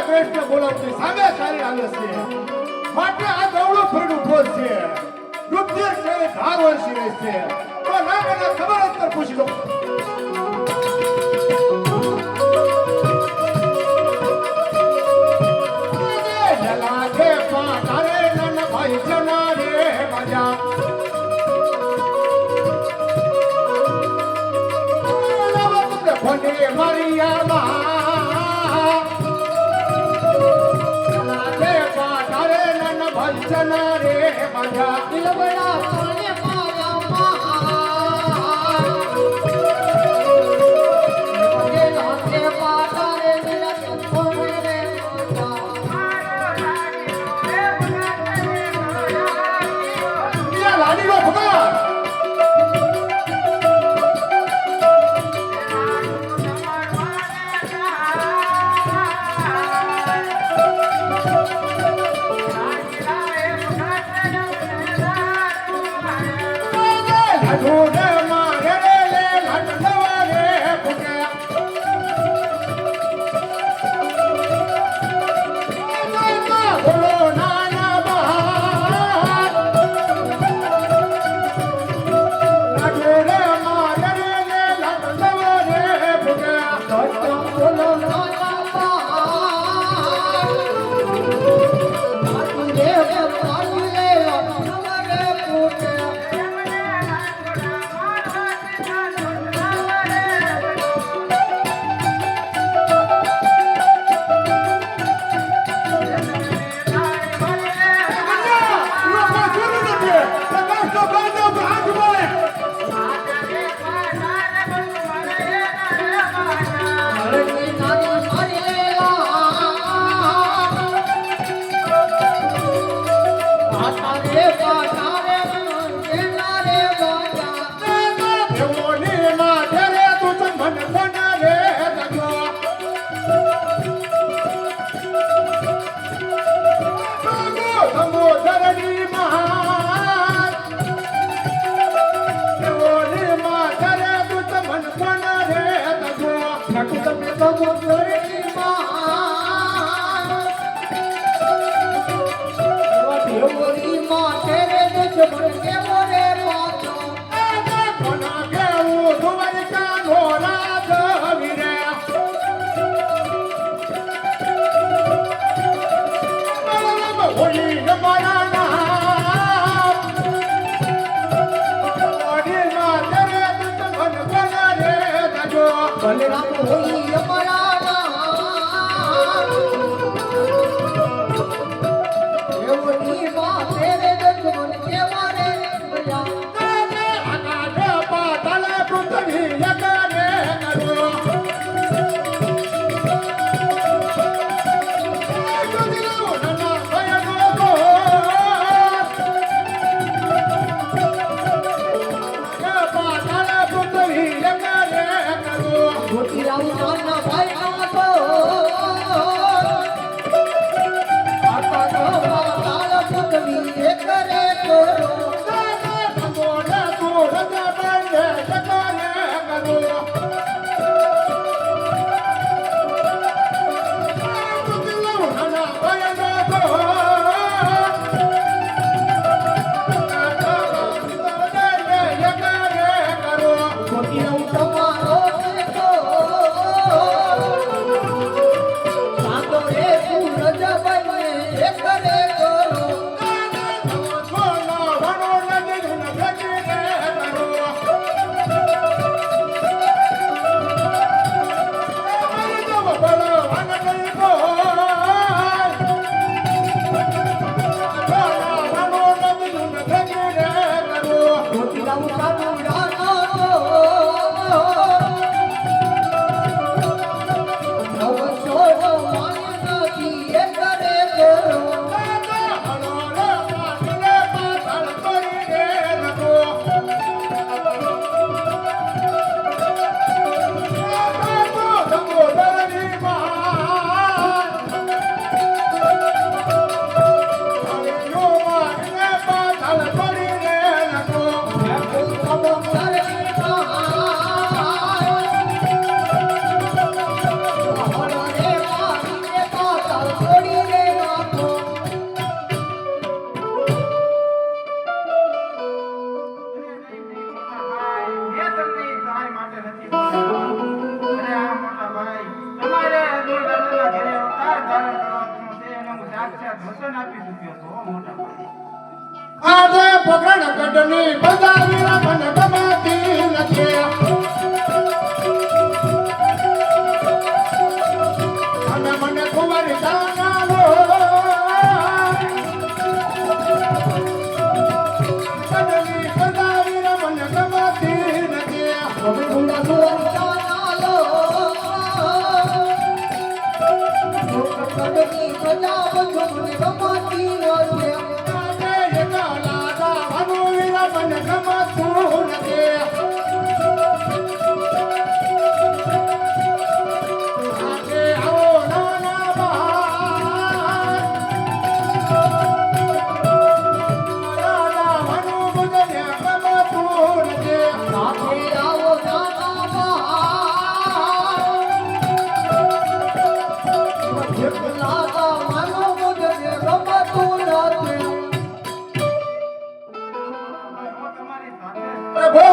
કૃષ્ણ બોલાવતી સામે સારી હાલે માટે આ દવડો ફરીને છે ડૂબતી ધાર હોય છે તો ના ખબર અંતર પૂછી લો. Hallelujah. મોઠે રે દુશ્મન કેવો કડની બજાવી મને ગમતી નથી અને મને કુંવરી જાનાલો કડની બજાવી મને ગમતી નથી તમે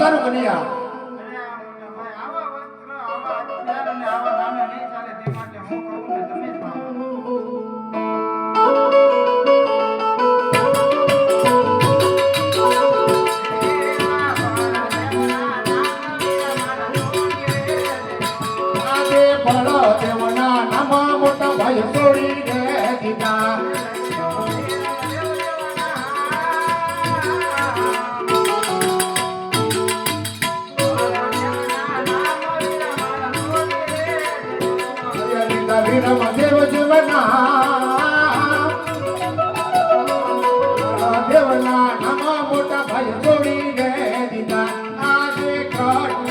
સારું કન્યા બળ દેવના નામા મોટા ભાઈ આજે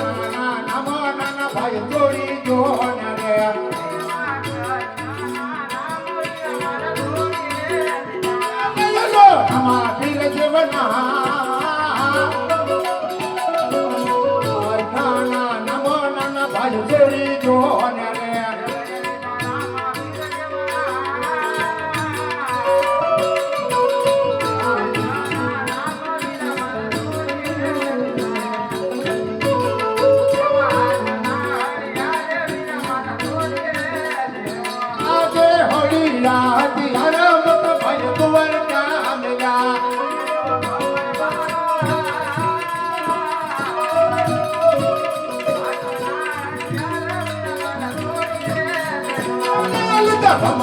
હરમ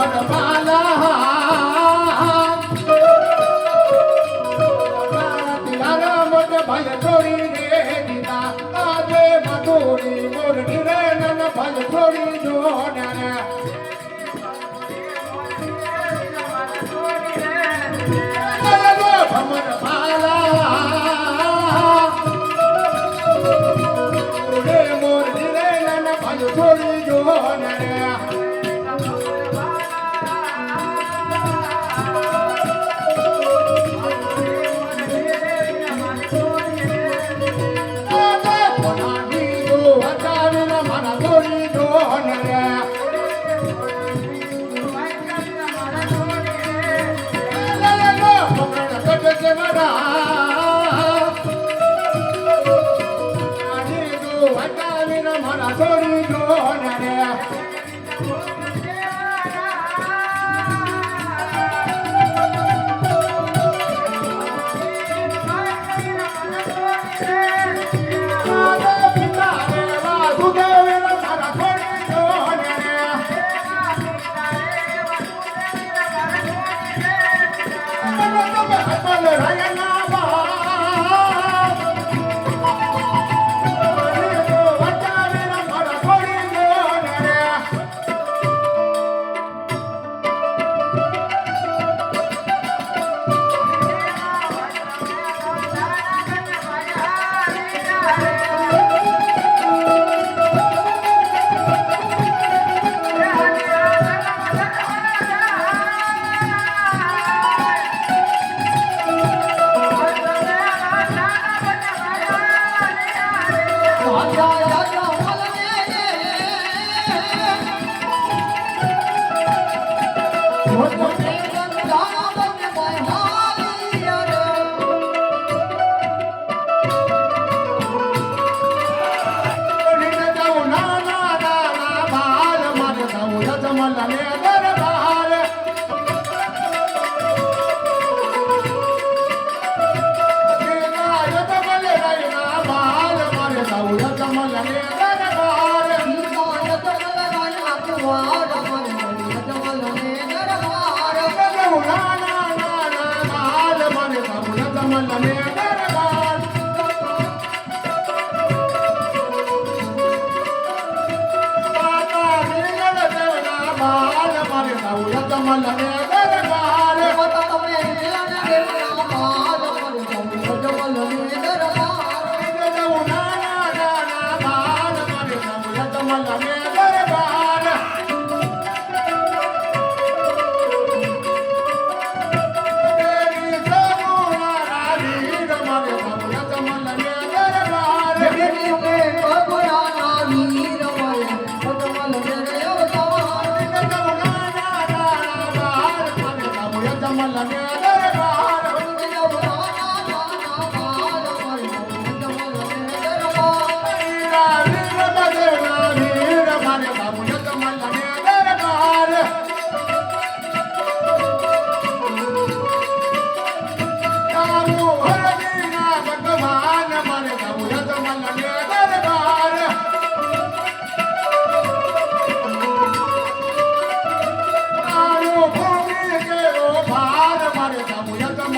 તો ભાઈ છોડી દે દીધા આજે મધુરી મોર રે નન ભાઈ છોડી રે. લલિતા ભમર માલા રે રે નન ભાઈ છોડી જો I'm not.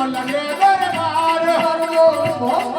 લગે દરબાર હરવો